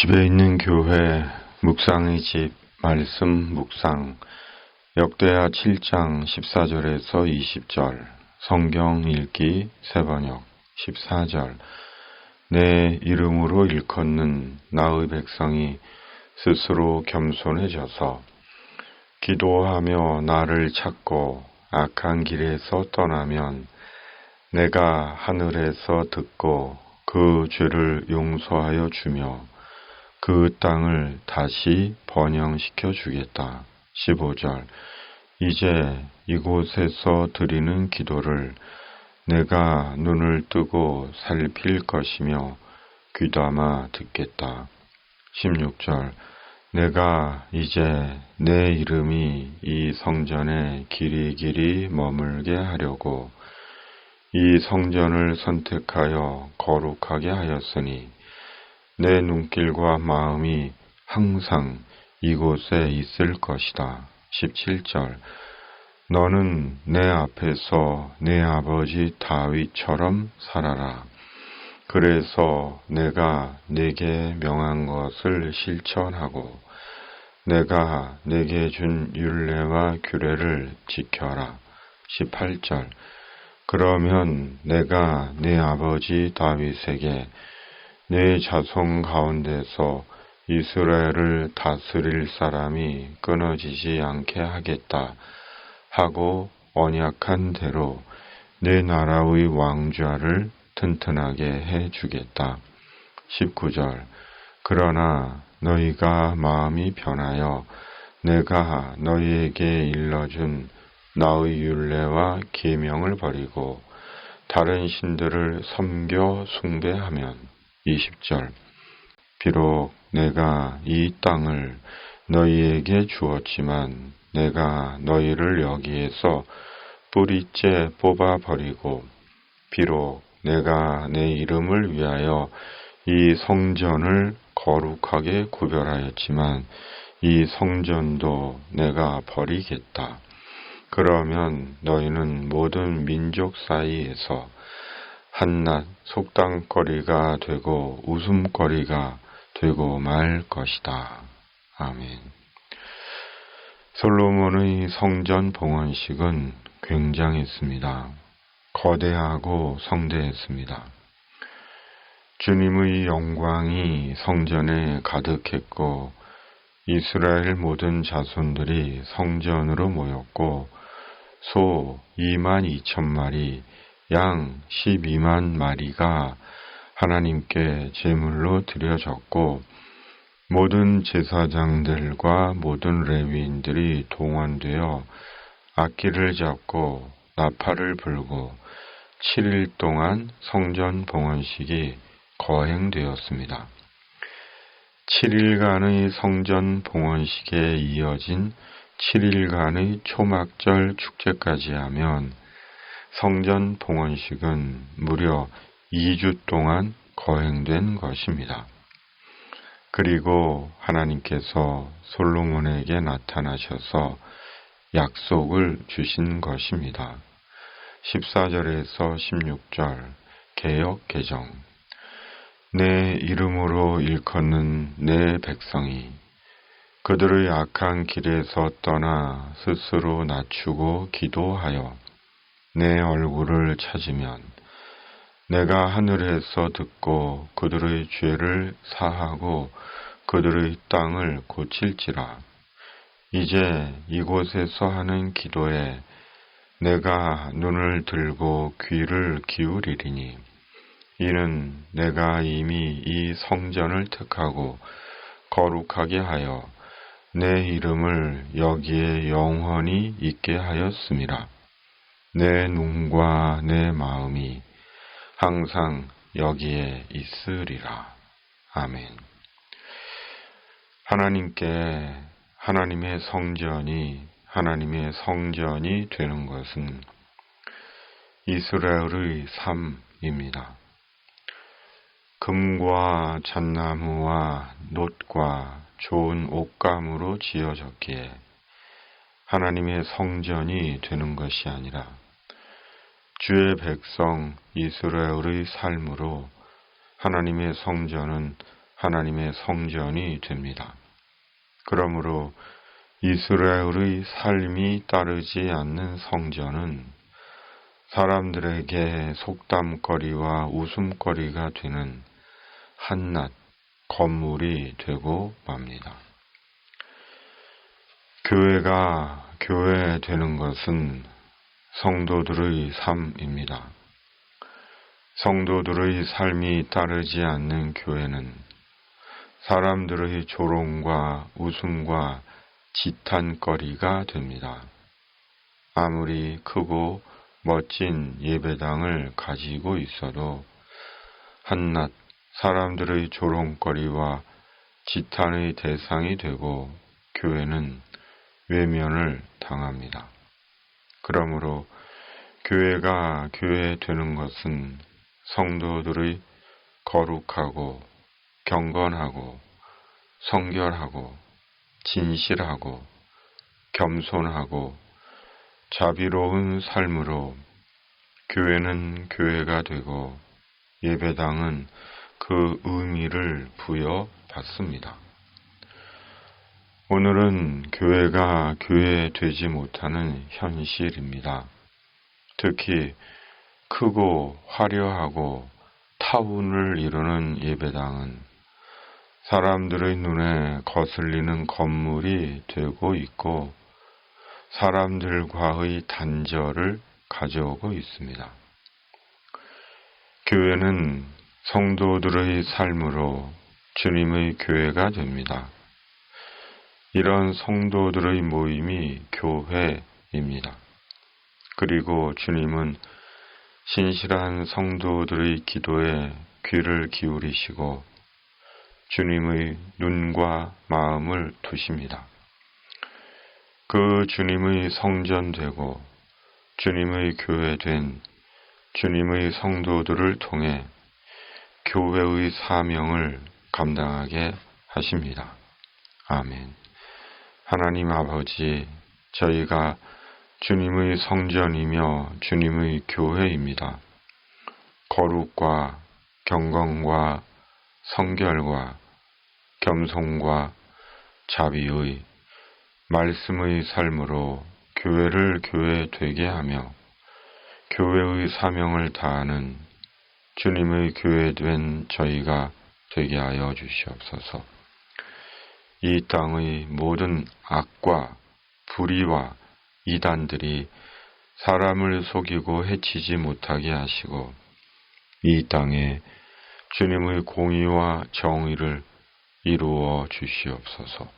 집에 있는 교회 묵상의 집 말씀 묵상 역대하 7장 14절에서 20절 성경 읽기 세번역 14절. 내 이름으로 일컫는 나의 백성이 스스로 겸손해져서 기도하며 나를 찾고 악한 길에서 떠나면 내가 하늘에서 듣고 그 죄를 용서하여 주며 그 땅을 다시 번영시켜 주겠다. 15절. 이제 이곳에서 드리는 기도를 내가 눈을 뜨고 살필 것이며 귀담아 듣겠다. 16절. 내가 이제 내 이름이 이 성전에 길이 길이 머물게 하려고 이 성전을 선택하여 거룩하게 하였으니 내 눈길과 마음이 항상 이곳에 있을 것이다. 17절 너는 내 앞에서 내 아버지 다윗처럼 살아라. 그래서 내가 내게 명한 것을 실천하고 내가 내게 준 율례와 규례를 지켜라. 18절 그러면 내가 내 아버지 다윗에게 내 자손 가운데서 이스라엘을 다스릴 사람이 끊어지지 않게 하겠다 하고 언약한 대로 내 나라의 왕좌를 튼튼하게 해 주겠다. 19절 그러나 너희가 마음이 변하여 내가 너희에게 일러준 나의 율례와 계명을 버리고 다른 신들을 섬겨 숭배하면 20절 비록 내가 이 땅을 너희에게 주었지만 내가 너희를 여기에서 뿌리째 뽑아 버리고 비록 내가 내 이름을 위하여 이 성전을 거룩하게 구별하였지만 이 성전도 내가 버리겠다. 그러면 너희는 모든 민족 사이에서 한낱 속담거리가 되고 웃음거리가 되고 말 것이다. 아멘. 솔로몬의 성전 봉헌식은 굉장했습니다. 거대하고 성대했습니다. 주님의 영광이 성전에 가득했고 이스라엘 모든 자손들이 성전으로 모였고 소 2만 2천 마리, 양 12만 마리가 하나님께 제물로 드려졌고 모든 제사장들과 모든 레위인들이 동원되어 악기를 잡고 나팔을 불고 7일 동안 성전 봉헌식이 거행되었습니다. 7일간의 성전 봉헌식에 이어진 7일간의 초막절 축제까지 하면 성전 봉헌식은 무려 2주 동안 거행된 것입니다. 그리고 하나님께서 솔로몬에게 나타나셔서 약속을 주신 것입니다. 14절에서 16절 개역 개정 내 이름으로 일컫는 내 백성이 그들의 악한 길에서 떠나 스스로 낮추고 기도하여 내 얼굴을 찾으면 내가 하늘에서 듣고 그들의 죄를 사하고 그들의 땅을 고칠지라. 이제 이곳에서 하는 기도에 내가 눈을 들고 귀를 기울이리니 이는 내가 이미 이 성전을 택하고 거룩하게 하여 내 이름을 여기에 영원히 있게 하였습니다. 내 눈과 내 마음이 항상 여기에 있으리라. 아멘. 하나님께 하나님의 성전이 하나님의 성전이 되는 것은 이스라엘의 삶입니다. 금과 잣나무와 놋과 좋은 옷감으로 지어졌기에 하나님의 성전이 되는 것이 아니라 주의 백성 이스라엘의 삶으로 하나님의 성전은 하나님의 성전이 됩니다. 그러므로 이스라엘의 삶이 따르지 않는 성전은 사람들에게 속담거리와 웃음거리가 되는 한낱 건물이 되고 맙니다. 교회가 교회 되는 것은 성도들의 삶입니다. 성도들의 삶이 따르지 않는 교회는 사람들의 조롱과 웃음과 지탄거리가 됩니다. 아무리 크고 멋진 예배당을 가지고 있어도 한낱 사람들의 조롱거리와 지탄의 대상이 되고 교회는 외면을 당합니다. 그러므로 교회가 교회 되는 것은 성도들의 거룩하고 경건하고 성결하고 진실하고 겸손하고 자비로운 삶으로 교회는 교회가 되고 예배당은 그 의미를 부여받습니다. 오늘은 교회가 교회 되지 못하는 현실입니다. 특히 크고 화려하고 타운을 이루는 예배당은 사람들의 눈에 거슬리는 건물이 되고 있고 사람들과의 단절을 가져오고 있습니다. 교회는 성도들의 삶으로 주님의 교회가 됩니다. 이런 성도들의 모임이 교회입니다. 그리고 주님은 신실한 성도들의 기도에 귀를 기울이시고 주님의 눈과 마음을 두십니다. 그 주님의 성전 되고 주님의 교회 된 주님의 성도들을 통해 교회의 사명을 감당하게 하십니다. 아멘. 하나님 아버지, 저희가 주님의 성전이며 주님의 교회입니다. 거룩과 경건과 성결과 겸손과 자비의 말씀의 삶으로 교회를 교회 되게 하며 교회의 사명을 다하는 주님의 교회 된 저희가 되게 하여 주시옵소서. 이 땅의 모든 악과 불의와 이단들이 사람을 속이고 해치지 못하게 하시고 이 땅에 주님의 공의와 정의를 이루어 주시옵소서.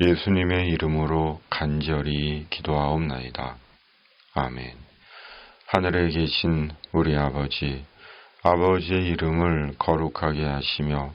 예수님의 이름으로 간절히 기도하옵나이다. 아멘. 하늘에 계신 우리 아버지, 아버지의 이름을 거룩하게 하시며